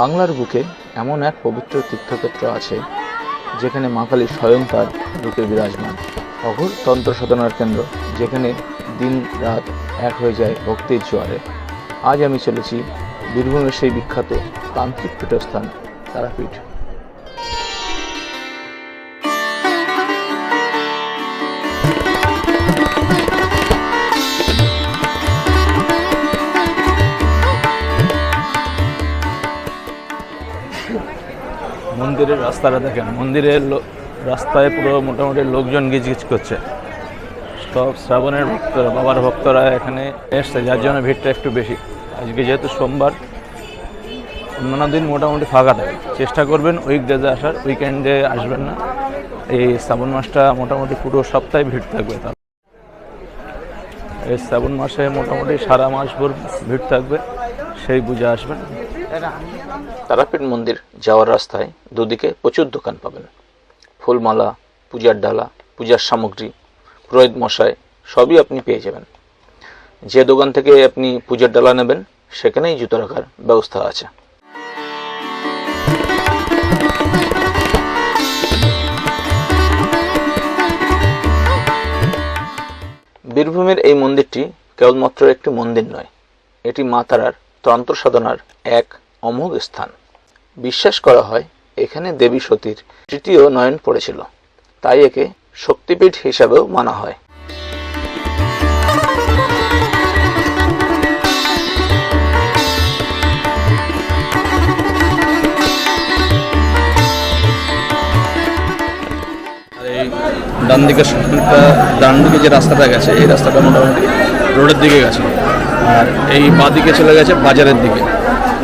বাংলার বুকে এমন এক পবিত্র তীর্থক্ষেত্র আছে যেখানে মা কালী স্বয়ং তার রূপে বিরাজমান। অঘোর তন্ত্র সাধনার কেন্দ্র, যেখানে দিন রাত এক হয়ে যায় ভক্তির জোয়ারে। আজ আমি চলেছি বীরভূমের সেই বিখ্যাত তান্ত্রিক পীঠস্থান, তারাপীঠ। মন্দিরের রাস্তাটা দেখেন, মন্দিরের রাস্তায় পুরো মোটামুটি লোকজন গিজগিজ করছে। সব শ্রাবণের ভক্তরা, বাবার ভক্তরা এখানে এসছে, যার জন্য ভিড়টা একটু বেশি। আজকে যেহেতু সোমবার, অন্যান্য দিন মোটামুটি ফাঁকা থাকে। চেষ্টা করবেন উইকডেজে আসার উইকেন্ডে আসবেন না। এই শ্রাবণ মাসটা মোটামুটি পুরো সপ্তাহে ভিড় থাকবে তার। এই শ্রাবণ মাসে মোটামুটি সারা মাস ভোর ভিড় থাকবে। সেই বুঝে আসবেন তারাপীঠ মন্দির যাওয়ার রাস্তায় দুদিকে প্রচুর দোকান পাবেন। ফুলমালা, পূজার ডালা, পূজার সামগ্রী, পুরোহিত মশাই, সবই আপনি পেয়ে যাবেন। যে দোকান থেকে আপনি পূজার ডালা নেবেন, সেখানেই জুতো রাখার ব্যবস্থা আছে। বীরভূমের এই মন্দিরটি কেবলমাত্র একটি মন্দির নয়, এটি মা তারার তন্ত্র সাধনার এক অমোঘ স্থান। বিশ্বাস করা হয় এখানে দেবী সতীর তৃতীয় নয়ন পড়েছিল। তাই একে শক্তিপীঠ হিসাবেও মানা হয়। ডান দিকে ডান দিকে যে রাস্তাটা গেছে, এই রাস্তাটা মোটামুটি রোডের দিকে গেছে। আর এই বাঁ দিকে চলে গেছে বাজারের দিকে।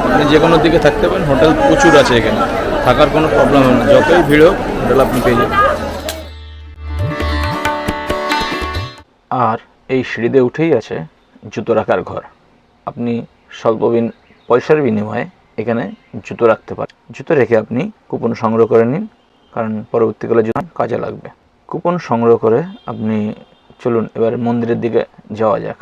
আপনি যে কোনো দিকে থাকতে পারেন, হোটেল প্রচুর আছে এখানে। থাকার কোনো প্রবলেম হবে না। যতই ভিড় হোক, হোটেল আপনি পেয়ে যাবেন। আর এই সিঁড়িতে উঠেই আছে জুতো রাখার ঘর। আপনি স্বল্প পয়সার বিনিময়ে এখানে জুতো রাখতে পারেন। জুতো রেখে আপনি কুপন সংগ্রহ করে নিন, কারণ পরবর্তীকালে জুতো কাজে লাগবে। কুপন সংগ্রহ করে আপনি চলুন, এবার মন্দিরের দিকে যাওয়া যাক।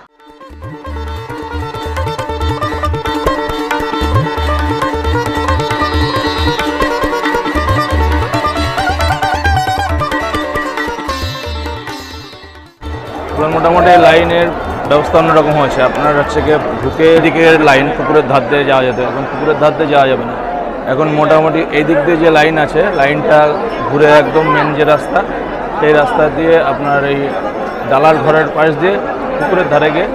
মোটামুটি লাইনের ব্যবস্থা অন্যরকম হয়েছে। আপনার হচ্ছে গিয়ে ঢুকে দিকে লাইন পুকুরের ধার দিয়ে যাওয়া যেত। এখন পুকুরের ধার দিয়ে যাওয়া যাবে না। এখন মোটামুটি এই দিক দিয়ে যে লাইন আছে, লাইনটা ঘুরে একদম মেন যে রাস্তা, সেই রাস্তা দিয়ে আপনার এই দালাল ঘরের পাশ দিয়ে পুকুরের ধারে গিয়ে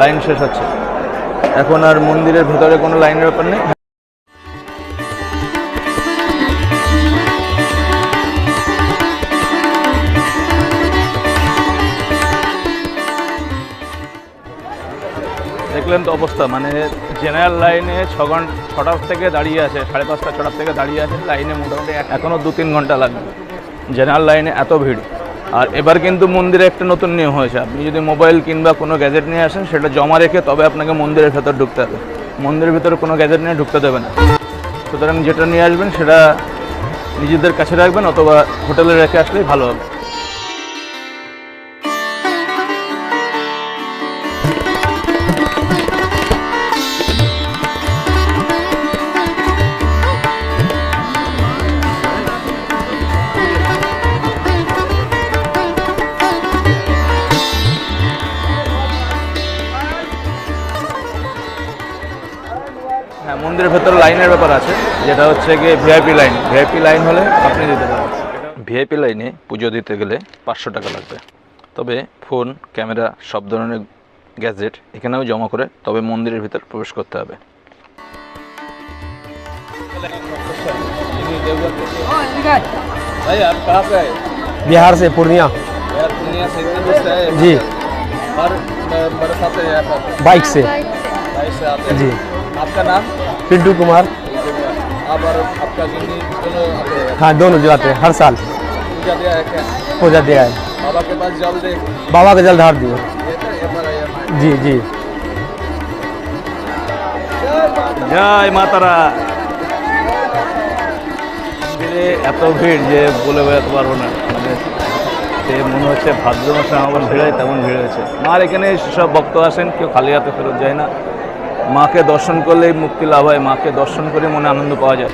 লাইন শেষ হচ্ছে। এখন আর মন্দিরের ভেতরে কোনো লাইনের ব্যাপার নেই। দেখলেন অবস্থা মানে জেনারেল লাইনে ছ ঘণ্টা ছটার থেকে দাঁড়িয়ে আছে, সাড়ে পাঁচটা ছটার থেকে দাঁড়িয়ে আছে লাইনে মোটামুটি এখনও দু তিন ঘণ্টা লাগবে। জেনারেল লাইনে এত ভিড়। আর এবার কিন্তু মন্দিরে একটা নতুন নিয়ম হয়েছে। আপনি যদি মোবাইল কিংবা কোনো গ্যাজেট নিয়ে আসেন, সেটা জমা রেখে তবে আপনাকে মন্দিরের ভেতর ঢুকতে হবে। মন্দিরের ভেতরে কোনো গ্যাজেট নিয়ে ঢুকতে দেবে না। সুতরাং যেটা নিয়ে আসবেন, সেটা নিজেদের কাছে রাখবেন, অথবা হোটেলে রেখে আসলেই ভালো হবে। হ্যাঁ মন্দিরের ভেতরে লাইনের ব্যাপার আছে যেটা হচ্ছে গিয়ে ভিআইপি লাইন ভিআইপি লাইন হলে আপনি দিতে পারেন ভিআইপি লাইনে পুজো দিতে গেলে পাঁচশো টাকা লাগবে তবে ফোন ক্যামেরা সব ধরনের গ্যাজেট এখানেও জমা করে তবে মন্দিরের ভিতর প্রবেশ করতে হবে बिहार से पूर्णिया जी बाइक से जी आपका नाम पिंटू कुमार आप और आपका गिन्नी दोनों आते हैं हाँ दोनों जाते हैं हर साल पूजा दिया है क्या पूजा दिया है बाबा के पास जल दे बाबा का जल ढार दिए देते हैं पर ये जी जी জয় মাতারা মন্দিরে এত ভিড় যে বলে বোঝাতে পারবো না মানে সে মনে হচ্ছে ভাদ্র মাসে আমার ভিড় হয় তেমন ভিড় হয়েছে মার এখানে সব ভক্ত আসেন কেউ খালি হাতে ফেরত যায় না মাকে দর্শন করলেই মুক্তি লাভ হয়, মাকে দর্শন করে মনে আনন্দ পাওয়া যায়।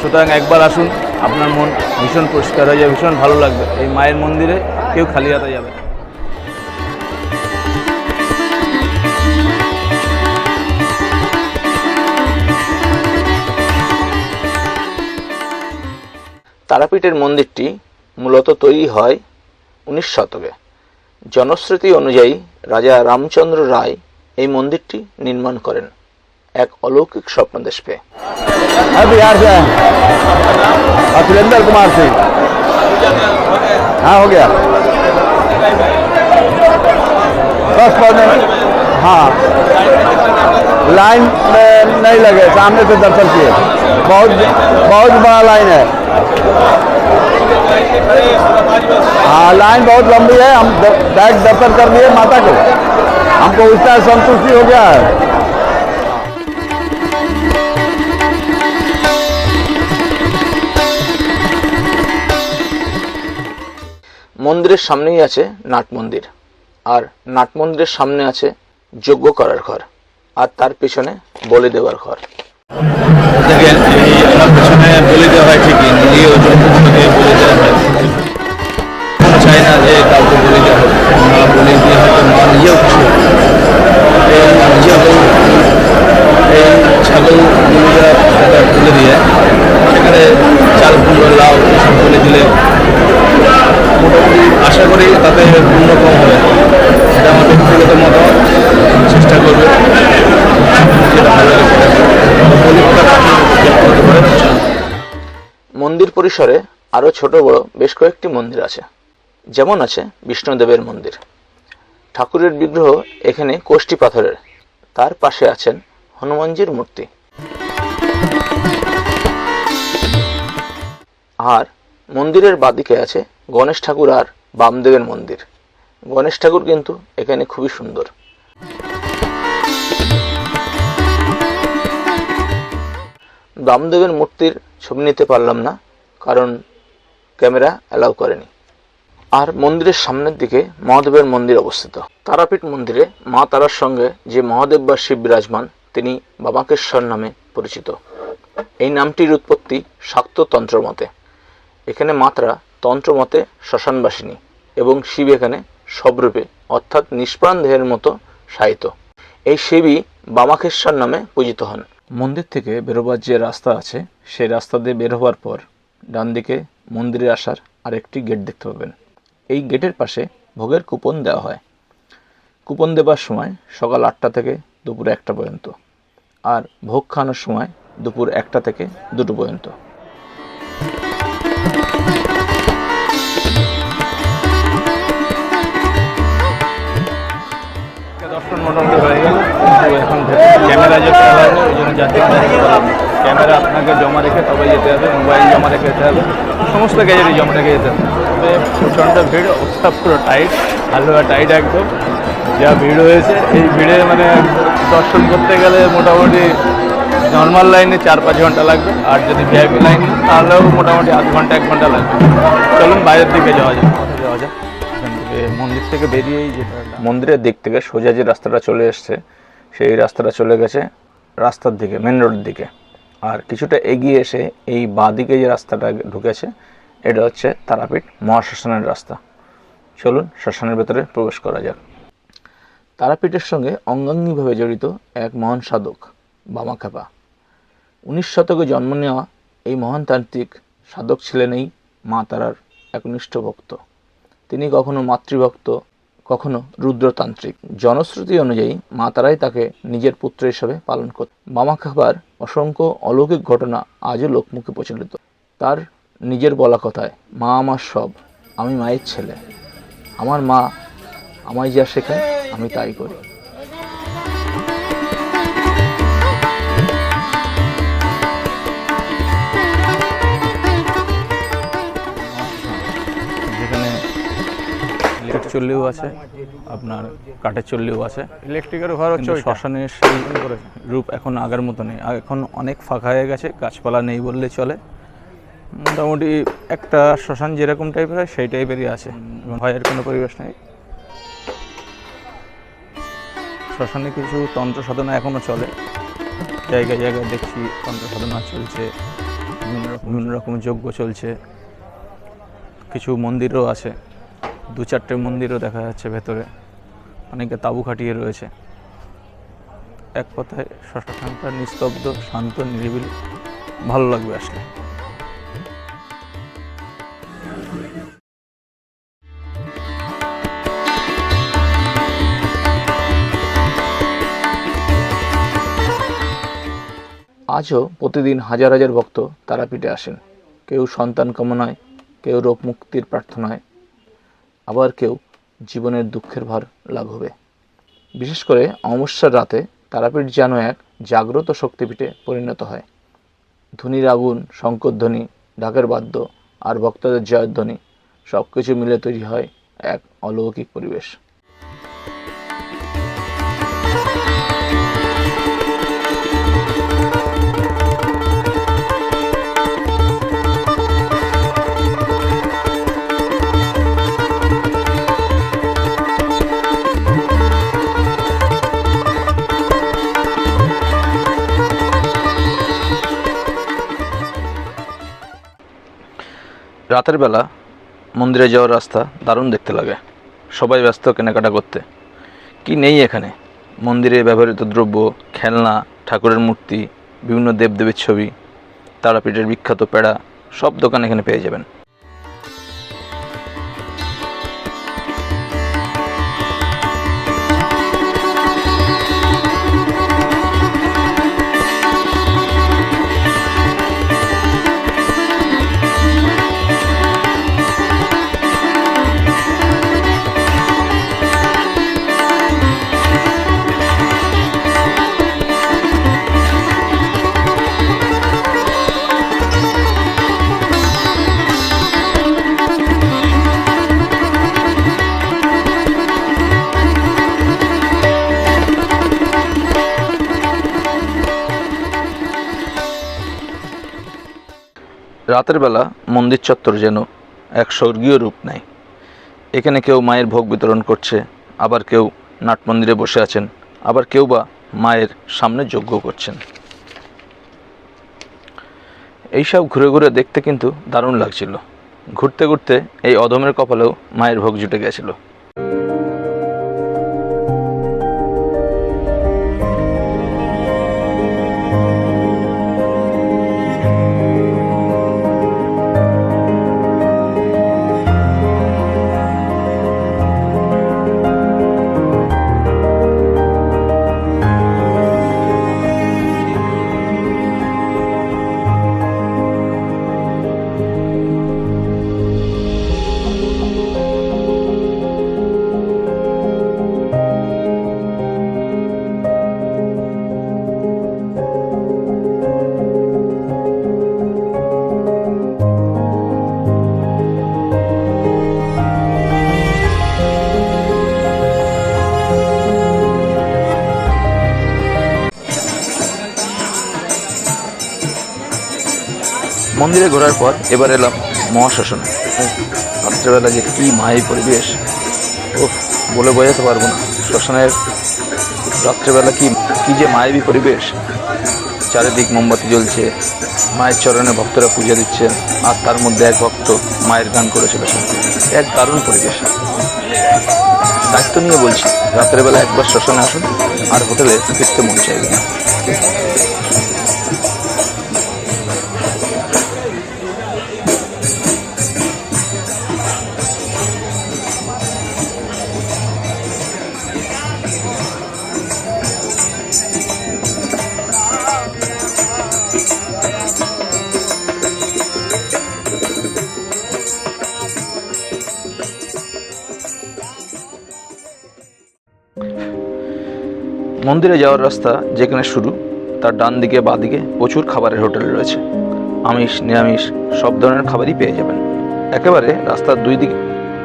সুতরাং একবার আসুন, আপনার মন ভীষণ পরিষ্কার হয়ে যাবে, ভীষণ ভালো লাগবে। এই মায়ের মন্দিরে কেউ খালি হাতে যাবে তারাপীঠের মন্দিরটি মূলত তৈরি হয় উনিশ শতকে। জনশ্রুতি অনুযায়ী রাজা রামচন্দ্র রায় এই মন্দিরটি নির্মাণ করেন এক অলৌকিক স্বপ্নদেশ পেয়ে है बिहार से है और सुरेंद्र कुमार सिंह हाँ हो गया बस पढ़ने हाँ लाइन में नहीं लगे सामने से दर्शन किए बहुत बहुत बड़ा लाइन है हाँ लाइन बहुत लंबी है हम द- डायरेक्ट दर्शन कर लिए माता को हमको उसका संतुष्टि हो गया है মন্দিরের সামনেই আছে নাট মন্দির আর নাট মন্দিরের সামনে আছে যজ্ঞ করার ঘর আর তার পেছনে বলি দেওয়ার ঘর দেখেন এই আমার পেছনে বলি দেওয়া হয় ঠিকই নিজেও জন্মভূমিকে বলি দেওয়া হয় চাই না যে কাউকে বলি দেওয়া হোক মা বলি দিয়ে হয়তো মা নিজেও খুশি হবে। এই নিজেও পরিসরে আরও ছোট বড় বেশ কয়েকটি মন্দির আছে। যেমন আছে বিষ্ণুদেবের মন্দির। ঠাকুরের বিগ্রহ এখানে কোষ্ঠী পাথরের। তার পাশে আছেন হনুমানজির মূর্তি। আর মন্দিরের বাদিকে আছে গণেশ ঠাকুর আর বামদেবের মন্দির। গণেশ ঠাকুর কিন্তু এখানে খুবই সুন্দর। বামদেবের মূর্তির ছবি নিতে পারলাম না। কারণ ক্যামেরা অ্যালাউ করেনি। আর মন্দিরের সামনের দিকে মহাদেবের মন্দির অবস্থিত। তারাপীঠ মন্দিরে মা তারার সঙ্গে যে মহাদেব বা শিব বিরাজমান, তিনি বাবাকেশ্বর নামে পরিচিত। এই নামটির উৎপত্তি শাক্ত তন্ত্র মতে। এখানে মাত্রা তন্ত্রমতে শ্মশানবাসিনী এবং শিব এখানে সবরূপে, অর্থাৎ নিষ্প্রাণ দেহের মতো শায়িত। এই শিবই বামাখেশ্বর নামে পূজিত হন। মন্দির থেকে বেরোবার যে রাস্তা আছে, সেই রাস্তা দিয়ে বের হওয়ার পর ডান দিকে মন্দিরে আসার আরেকটি গেট দেখতে পাবেন। এই গেটের পাশে ভোগের কুপন দেওয়া হয়। কুপন দেবার সময় সকাল আটটা থেকে দুপুর একটা পর্যন্ত আর ভোগ খাওয়ানোর সময় দুপুর একটা থেকে দুটো পর্যন্ত। মোটামুটি হয়ে গেল। এখন ক্যামেরা যেতে হবে ওই জন্য যাত্রী ক্যামেরা আপনাকে জমা রেখে তবে যেতে হবে, মোবাইল জমা রেখে যেতে হবে, সমস্ত গ্যাজেটই জমা রেখে যেতে হবে। তবে প্রচণ্ড ভিড় অবস্থা পুরো টাইট হালুয়া টাইট একদম। যা ভিড় হয়েছে, এই ভিড়ে মানে দর্শন করতে গেলে মোটামুটি নর্মাল লাইনে চার পাঁচ ঘণ্টা লাগবে, আর যদি ভিআইপি লাইন তাহলেও মোটামুটি আধ ঘণ্টা, এক ঘণ্টা লাগবে। চলুন বাইরের দিকে যাওয়া যাক। যাওয়া যাক। মন্দির থেকে বেরিয়েই যেটা মন্দিরের দিক থেকে সোজা যে রাস্তাটা চলে এসছে, সেই রাস্তাটা চলে গেছে রাস্তার দিকে মেন রোডের দিকে। আর কিছুটা এগিয়ে এসে এই বাঁ দিকে যে রাস্তাটা ঢুকেছে, এটা হচ্ছে তারাপীঠ মহাশ্মশানের রাস্তা। চলুন শ্মশানের ভেতরে প্রবেশ করা যাক। তারাপীঠের সঙ্গে অঙ্গাঙ্গিভাবে জড়িত এক মহান সাধক, বামাখ্যাপা। উনিশ শতকে জন্ম নেওয়া এই মহান তান্ত্রিক সাধক ছিলেন এই মা তারার একনিষ্ঠ ভক্ত। তিনি কখনো মাতৃভক্ত কখনো রুদ্রতান্ত্রিক। জনশ্রুতি অনুযায়ী মা তারাই তাকে নিজের পুত্র হিসাবে পালন করত মামা খাবার অসংখ্য অলৌকিক ঘটনা আজও লোকমুখে প্রচলিত। তার নিজের বলা কথায়, মা আমার সব, আমি মায়ের ছেলে। আমার মা আমায় যা শেখায়, আমি তাই করি। চল্লিও আছে আপনার কাঠের চল্লিও আছে। ইলেকট্রিকের ঘর হচ্ছে শ্মশানের সেই রূপ এখন আগের মতো নেই এখন অনেক ফাঁকা হয়ে গেছে গাছপালা নেই বললে চলে। মোটামুটি একটা শ্মশান যেরকম টাইপের হয় সেই টাইপেরই আছে। ভয়ের কোনো পরিবেশ নেই। শ্মশানে কিছু তন্ত্র সাধনা এখনও চলে। জায়গায় জায়গায় দেখছি তন্ত্র সাধনা চলছে বিভিন্ন রকম বিভিন্ন রকম যজ্ঞ চলছে। কিছু মন্দিরও আছে। দু চারটে মন্দিরও দেখা যাচ্ছে ভেতরে। অনেকে তাঁবু খাটিয়ে রয়েছে। এক কথায় শ্মশানটা নিস্তব্ধ, শান্ত, নিরিবিলি। ভালো লাগবে আসলে। আজও প্রতিদিন হাজার হাজার ভক্ত তারাপীঠে আসেন। কেউ সন্তান কামনায়, কেউ রোগ মুক্তির প্রার্থনায়। আবার কেউ জীবনের দুঃখের ভার লাঘবে বিশেষ করে অমস্যার রাতে তারাপীঠ যেন এক জাগ্রত শক্তিপীঠে পরিণত হয়। ধুনির আগুন শঙ্করধ্বনি ঢাকের বাদ্য আর ভক্তদের জয়ধ্বনি সব কিছু মিলে তৈরি হয় এক অলৌকিক পরিবেশ। রাতের বেলা মন্দিরে যাওয়ার রাস্তা দারুণ দেখতে লাগে। সবাই ব্যস্ত কেনাকাটা করতে। কি নেই এখানে? মন্দিরে ব্যবহৃত দ্রব্য, খেলনা, ঠাকুরের মূর্তি, বিভিন্ন দেবদেবীর ছবি, তারাপীঠের বিখ্যাত পেড়া, সব দোকান এখানে পেয়ে যাবেন। রাতের বেলা মন্দির চত্বর যেন এক স্বর্গীয় রূপ নেয়। এখানে কেউ মায়ের ভোগ বিতরণ করছে, আবার কেউ নাট মন্দিরে বসে আছেন, আবার কেউ বা মায়ের সামনে যজ্ঞ করছেন। এইসব ঘুরে ঘুরে দেখতে কিন্তু দারুণ লাগছিল। ঘুরতে ঘুরতে এই অধমের কপালেও মায়ের ভোগ জুটে গেছিল। মন্দিরে ঘোরার পর এবার এলাম মহাশ্মশানে। রাত্রেবেলা যে কী মায়ের পরিবেশ। ও বলে বোঝাতে পারব না। শ্মশানের রাত্রেবেলা কি কি যে মায়েরই পরিবেশ। চারিদিক মোমবাতি জ্বলছে, মায়ের চরণে ভক্তরা পূজা দিচ্ছেন, আর তার মধ্যে এক ভক্ত মায়ের গান করে চলেছেন এক দারুণ পরিবেশ। দায়িত্ব নিয়ে বলছি রাতের বেলা একবার শ্মশানে আসুন, আর হোটেলে ফিরতে মন চাইবে না। মন্দিরে যাওয়ার রাস্তা যেখানে শুরু, তার ডান দিকে, বাঁ দিকে প্রচুর খাবারের হোটেল রয়েছে। আমিষ, নিরামিষ, সব ধরনের খাবারই পেয়ে যাবেন। একেবারে রাস্তার দুই দিকে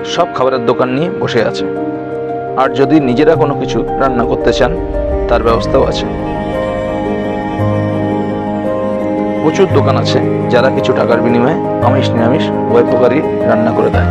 সব খাবারের দোকান নিয়ে বসে আছে। আর যদি নিজেরা কোনো কিছু রান্না করতে চান, তার ব্যবস্থাও আছে। প্রচুর দোকান আছে যারা কিছু টাকার বিনিময়ে আমিষ, নিরামিষ, উভয় প্রকারই রান্না করে দেয়।